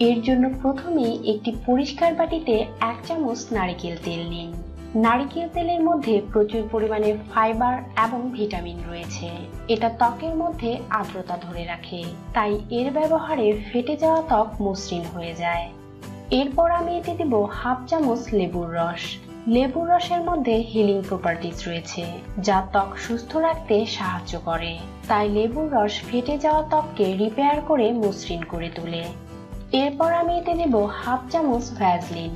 এর জন্য প্রথমেই একটি পরিষ্কার বাটিতে এক চামচ নারিকেল তেল নিন। নারিকেল তেলের মধ্যে প্রচুর পরিমাণে ফাইবার এবং ভিটামিন রয়েছে। এটা ত্বকের মধ্যে আর্দ্রতা ধরে রাখে, তাই এর ব্যবহারে ফেটে যাওয়া ত্বক মসৃণ হয়ে যায়। এরপর আমি এতে দেব হাফ চামচ লেবুর রস। লেবুর রসের মধ্যে হিলিং প্রপার্টিজ রয়েছে, যা ত্বক সুস্থ রাখতে সাহায্য করে। তাই লেবুর রস ফেটে যাওয়া ত্বককে রিপেয়ার করে মসৃণ করে তোলে। এরপর আমি এতে দেব হাফ চামচ ভ্যাজলিন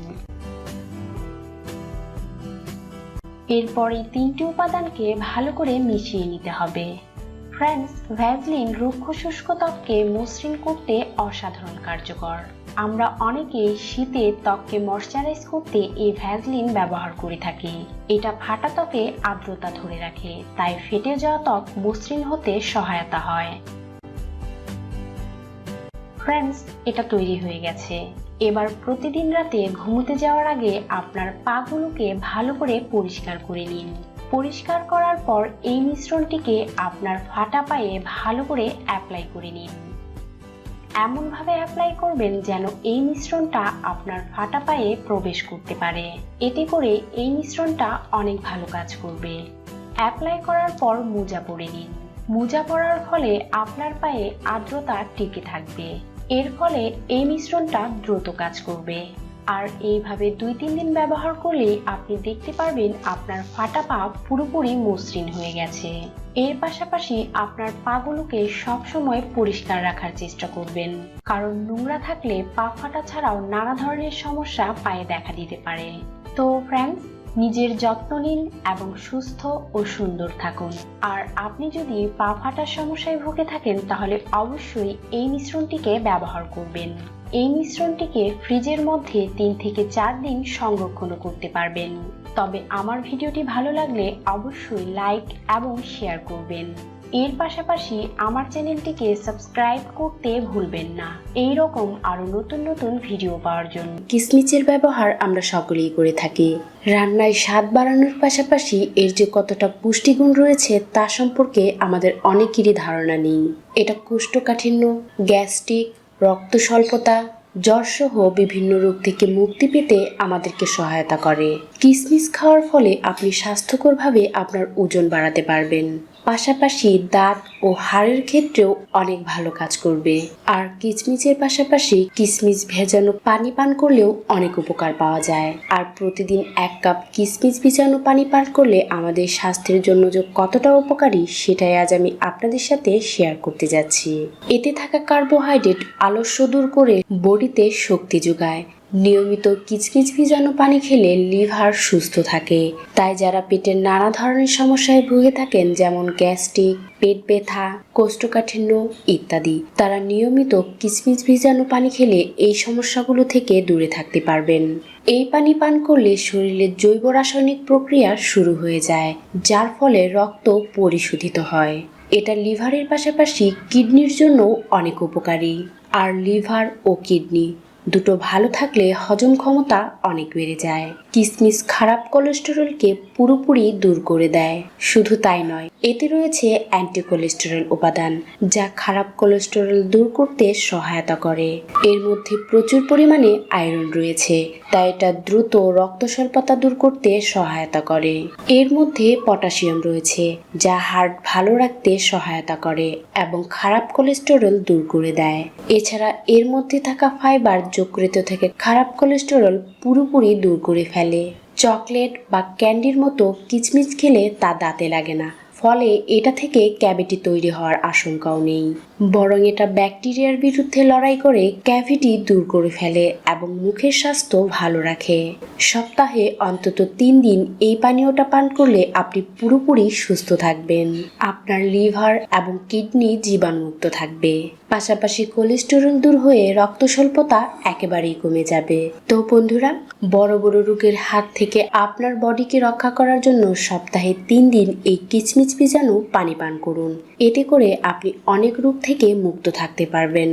এরপর এই তিনটি উপাদানকে ভালো করে মিশিয়ে নিতে হবে। ফ্রেন্ডস ভ্যাজলিন রুক্ষ শুষ্ক ত্বককে মসৃণ করতে অসাধারণ কার্যকর। আমরা অনেকেই শীতে ত্বককে ময়শ্চারাইজ করতে এই ভ্যাজলিন ব্যবহার করে থাকি। এটা ফাটা ত্বকে আর্দ্রতা ধরে রাখে, তাই ফেটে যাওয়া ত্বক মসৃণ হতে সহায়তা হয়। ফ্রেন্ডস এটা তৈরি হয়ে গেছে। এবার প্রতিদিন রাতে ঘুমোতে যাওয়ার আগে আপনার পাগুলোকে ভালো করে পরিষ্কার করে নিন। পরিষ্কার করার পর এই মিশ্রণটিকে আপনার ফাটা পায়ে ভালো করে অ্যাপ্লাই করে নিন। এমনভাবে অ্যাপ্লাই করবেন যেন এই মিশ্রণটা আপনার ফাটা পায়ে প্রবেশ করতে পারে। এতে করে এই মিশ্রণটা অনেক ভালো কাজ করবে। অ্যাপ্লাই করার পর মোজা পরে নিন। মোজা পরার ফলে আপনার পায়ে আর্দ্রতা টিকে থাকবে। এর ফলে এই মিশ্রণটা দ্রুত কাজ করবে। আর এইভাবে দুই তিন দিন ব্যবহার করলেই আপনি দেখতে পারবেন আপনার ফাটা পা পুরোপুরি মসৃণ হয়ে গেছে। এর পাশাপাশি আপনার পাগুলোকে সবসময় পরিষ্কার রাখার চেষ্টা করবেন। কারণ নোংরা থাকলে পা ফাটা ছাড়াও নানা ধরনের সমস্যা পায়ে দেখা দিতে পারে। তো ফ্রেন্ডস নিজের যত্ন নিন এবং সুস্থ ও সুন্দর থাকুন। আর আপনি যদি পা ফাটার সমস্যায় ভুগে থাকেন, তাহলে অবশ্যই এই মিশ্রণটিকে ব্যবহার করবেন। এই মিশ্রণটিকে ফ্রিজের মধ্যে তিন থেকে চার দিন সংরক্ষণ করতে পারবেন। তবে আমার ভিডিওটি ভালো লাগলে অবশ্যই লাইক এবং শেয়ার করবেন। এর পাশাপাশি আমার চ্যানেলটিকে সাবস্ক্রাইব করতে ভুলবেন না। এই রকম আরও নতুন নতুন ভিডিও পাওয়ার জন্য। কিসমিচের ব্যবহার আমরা সকলেই করে থাকি। রান্নায় স্বাদ বাড়ানোর পাশাপাশি এর যে কতটা পুষ্টিগুণ রয়েছে তা সম্পর্কে আমাদের অনেকেরই ধারণা নেই। এটা কোষ্ঠকাঠিন্য, গ্যাস্ট্রিক, রক্ত স্বল্পতা জ্বরসহ বিভিন্ন রোগ থেকে মুক্তি পেতে আমাদেরকে সহায়তা করে। কিসমিস খাওয়ার ফলে আপনি স্বাস্থ্যকরভাবে আপনার ওজন বাড়াতে পারবেন। পাশাপাশি দাঁত ও হাড়ের ক্ষেত্রেও অনেক ভালো কাজ করবে। আর কিচমিচের পাশাপাশি কিসমিস ভেজানো পানি পান করলেও অনেক উপকার পাওয়া যায়। আর প্রতিদিন এক কাপ কিসমিস ভিজানো পানি পান করলে আমাদের স্বাস্থ্যের জন্য যে কতটা উপকারী, সেটাই আজ আমি আপনাদের সাথে শেয়ার করতে যাচ্ছি। এতে থাকা কার্বোহাইড্রেট আলস্য দূর করে বডিতে শক্তি যোগায়। নিয়মিত কিচকিচ ভিজানো পানি খেলে লিভার সুস্থ থাকে। তাই যারা পেটের নানা ধরনের সমস্যায় ভুগে থাকেন, যেমন গ্যাস্ট্রিক, পেট ব্যথা, কোষ্ঠকাঠিন্য ইত্যাদি, তারা নিয়মিত কিচমিচ ভিজানো পানি খেলে এই সমস্যাগুলো থেকে দূরে থাকতে পারবেন। এই পানি পান করলে শরীরের জৈব রাসায়নিক প্রক্রিয়া শুরু হয়ে যায়, যার ফলে রক্ত পরিশোধিত হয়। এটা লিভারের পাশাপাশি কিডনির জন্য অনেক উপকারী। আর লিভার ও কিডনি দুটো ভালো থাকলে হজম ক্ষমতা অনেক বেড়ে যায়। কিসমিস খারাপ কোলেস্টেরলকে পুরোপুরি দূর করে দেয়। শুধু তাই নয়, এতে রয়েছে অ্যান্টি কোলেস্টেরল উপাদান, যা খারাপ কোলেস্টেরল দূর করতে সহায়তা করে। এর মধ্যে প্রচুর পরিমাণে আয়রন রয়েছে, তাই এটা দ্রুত রক্ত স্বল্পতা দূর করতে সহায়তা করে। এর মধ্যে পটাশিয়াম রয়েছে, যা হার্ট ভালো রাখতে সহায়তা করে এবং খারাপ কোলেস্টেরল দূর করে দেয়। এছাড়া এর মধ্যে থাকা ফাইবার যকৃত থেকে খারাপ কোলেস্টেরল পুরোপুরি দূর করে ফেলে। চকলেট বা ক্যান্ডির মতো কিচমিচ খেলে তা দাঁতে লাগে না। ফলে এটা থেকে ক্যাভিটি তৈরি হওয়ার আশঙ্কাও নেই। বরং এটা ব্যাকটেরিয়ার বিরুদ্ধে লড়াই করে ক্যাভিটি দূর করে ফেলে এবং মুখের স্বাস্থ্য ভালো রাখে। সপ্তাহে অন্তত তিন দিন এই পানীয়টা পান করলে আপনি পুরোপুরি সুস্থ থাকবেন। আপনার লিভার এবং কিডনি জীবাণুমুক্ত থাকবে। পাশাপাশি কোলেস্টেরল দূর হয়ে রক্ত স্বল্পতা একেবারেই কমে যাবে। তো বন্ধুরা, বড় বড় রোগের হাত থেকে আপনার বডিকে রক্ষা করার জন্য সপ্তাহে তিন দিন এই কিচমিচ ভিজানো পানি পান করুন। এতে করে আপনি অনেক রোগ থেকে মুক্ত থাকতে পারবেন।